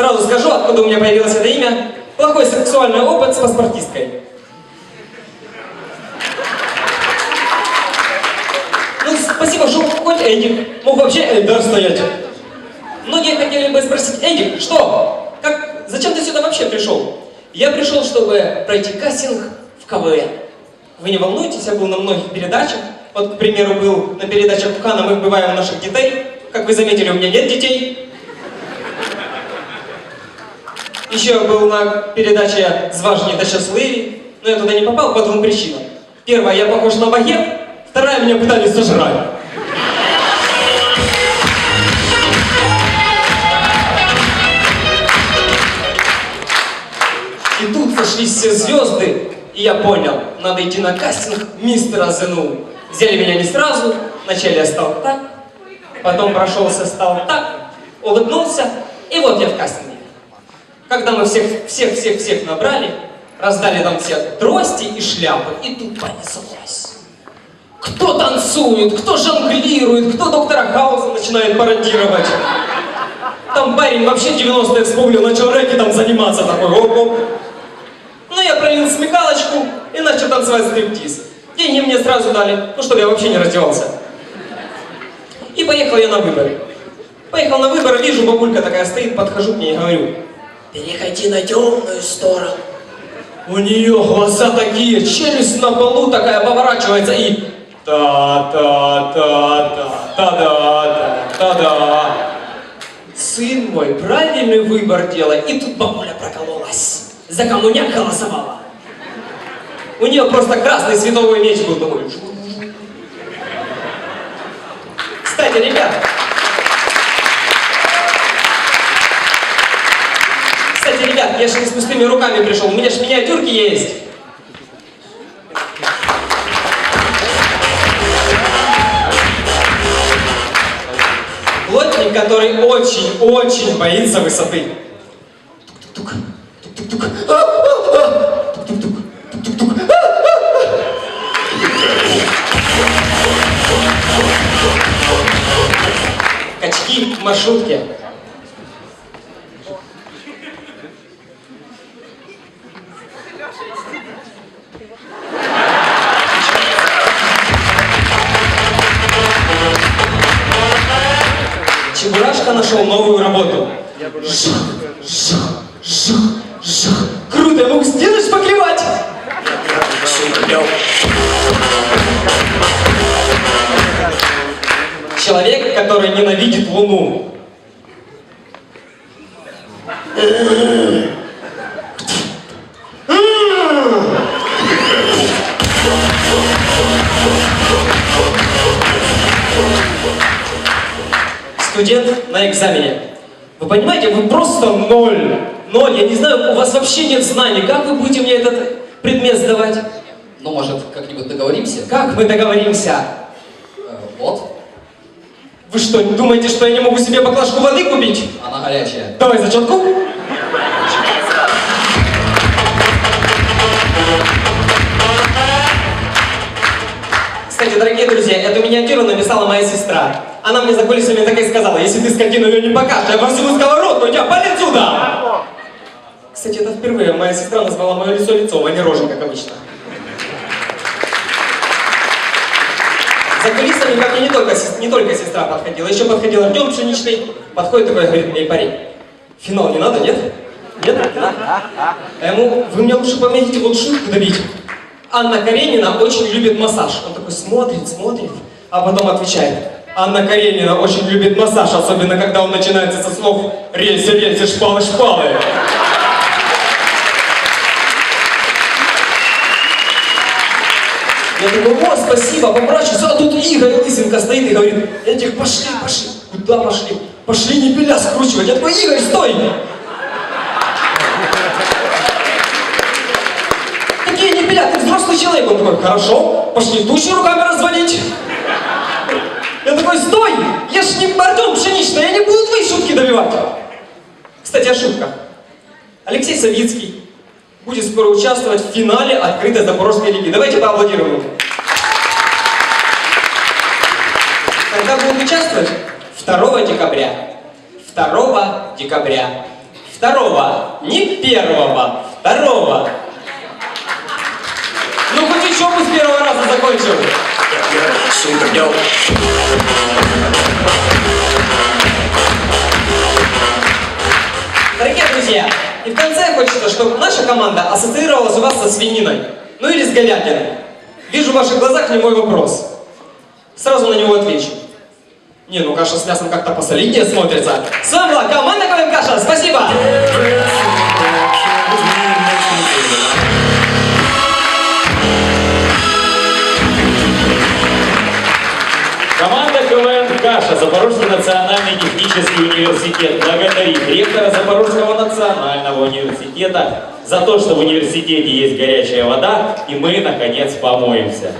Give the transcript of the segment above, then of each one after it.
Сразу скажу, откуда у меня появилось это имя. Плохой сексуальный опыт с паспортисткой. Ну, спасибо, что хоть Эдик мог вообще Эльдар стоять. Многие хотели бы спросить, Эдик, что? Как, зачем ты сюда вообще пришел? Я пришел, чтобы пройти кастинг в КВН. Вы не волнуйтесь, я был на многих передачах. Вот, к примеру, был на передачах Кукана «Мы вбиваем наших детей». Как вы заметили, у меня нет детей. Еще был на передаче «Зважні та щасливі», но я туда не попал по двум причинам. Первая, я похож на багет, вторая, меня пытались сожрать. И тут сошлись все звезды, и я понял, надо идти на кастинг мистера ЗНУ. Взяли меня не сразу, вначале я стал так, потом прошелся, стал так, улыбнулся, и вот я в кастинге. Когда мы всех, всех, всех, всех набрали, раздали там все трости и шляпы, и тут понеслось. Кто танцует, кто жонглирует, кто доктора Хауса начинает пародировать. Там парень вообще 90-е вспомнил, начал рэки там заниматься такой, оп-оп. Ну, я проявил смекалочку и начал танцевать стриптиз. Деньги мне сразу дали, ну, чтобы я вообще не раздевался. И поехал я на выборы. Поехал на выборы, вижу, бабулька такая стоит, подхожу к ней и говорю, переходи на темную сторону. У нее глаза такие, челюсть на полу такая поворачивается и та-та-та-та-та-та-та. Сын мой, правильный выбор делай. И тут бабуля прокололась. За коммуняк голосовала. У нее просто красный световой меч был такой. Кстати, ребят, Кстати, ребят, я же не с пустыми руками пришел, у меня же миниатюрки есть. Плотник, который очень-очень боится высоты. Качки в маршрутке. Чебурашка нашел новую работу. Жах, жах, жах, жах. Круто, я могу сделать поклевать. Человек, который ненавидит Луну. Студент на экзамене. Вы понимаете, вы просто ноль. Ноль. Я не знаю, у вас вообще нет знаний. Как вы будете мне этот предмет сдавать? Ну, может, как-нибудь договоримся? Как мы договоримся? Э, вот, Вы что, думаете, что я не могу себе баклажку воды купить? она горячая. Давай зачетку. Кстати, дорогие друзья, эту миниатюру написала моя. Она мне за кулисами так и сказала, если ты скотину ее не покажешь, я возьму сковородку, у тебя палец сюда! Кстати, это впервые моя сестра назвала мое лицо лицом, а не рожей, как обычно. За кулисами ко мне не только, не только сестра подходила, еще подходил Артем Пшеничный, подходит такой говорит, эй, парень, финал не надо, нет? Нет? Не надо? А ему, вы мне лучше помогите вот шутку добить. Анна Каренина очень любит массаж. Он такой смотрит, смотрит, а потом отвечает. Анна Каренина очень любит массаж, особенно когда он начинается со слов «рельсы, рельсы, шпалы, шпалы». Я такой, о, спасибо, поворачиваюсь, а тут Игорь Лысенко стоит и говорит, этих пошли, пошли. Куда пошли? Пошли не пиля скручивать. Я такой, Игорь, стой! Какие не пиля, ты взрослый человек. Он такой, хорошо, пошли туши руками разводить. Я такой, стой! Я ж не Артем Пшеничный, я не буду твои шутки добивать. Кстати, о шутках. Алексей Савицкий будет скоро участвовать в финале открытой Запорожской лиги. Давайте поаплодируем. Когда будет участвовать? 2 декабря. 2 декабря. Второго. Не первого. Второго. Ну хоть учебу с первого раза закончил. Дорогие друзья, и в конце хочется, чтобы наша команда ассоциировалась у вас со свининой. Ну или с говядиной. Вижу в ваших глазах не мой вопрос. Сразу на него отвечу. Не, ну каша с мясом как-то посолиднее смотрится. С вами была команда КВН Каша. Спасибо! «Каша», Запорожский национальный технический университет благодарит ректора Запорожского национального университета за то, что в университете есть горячая вода, и мы, наконец, помоемся.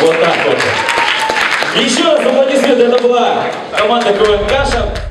Вот так вот. Еще раз аплодисменты, это была команда КВН «Каша».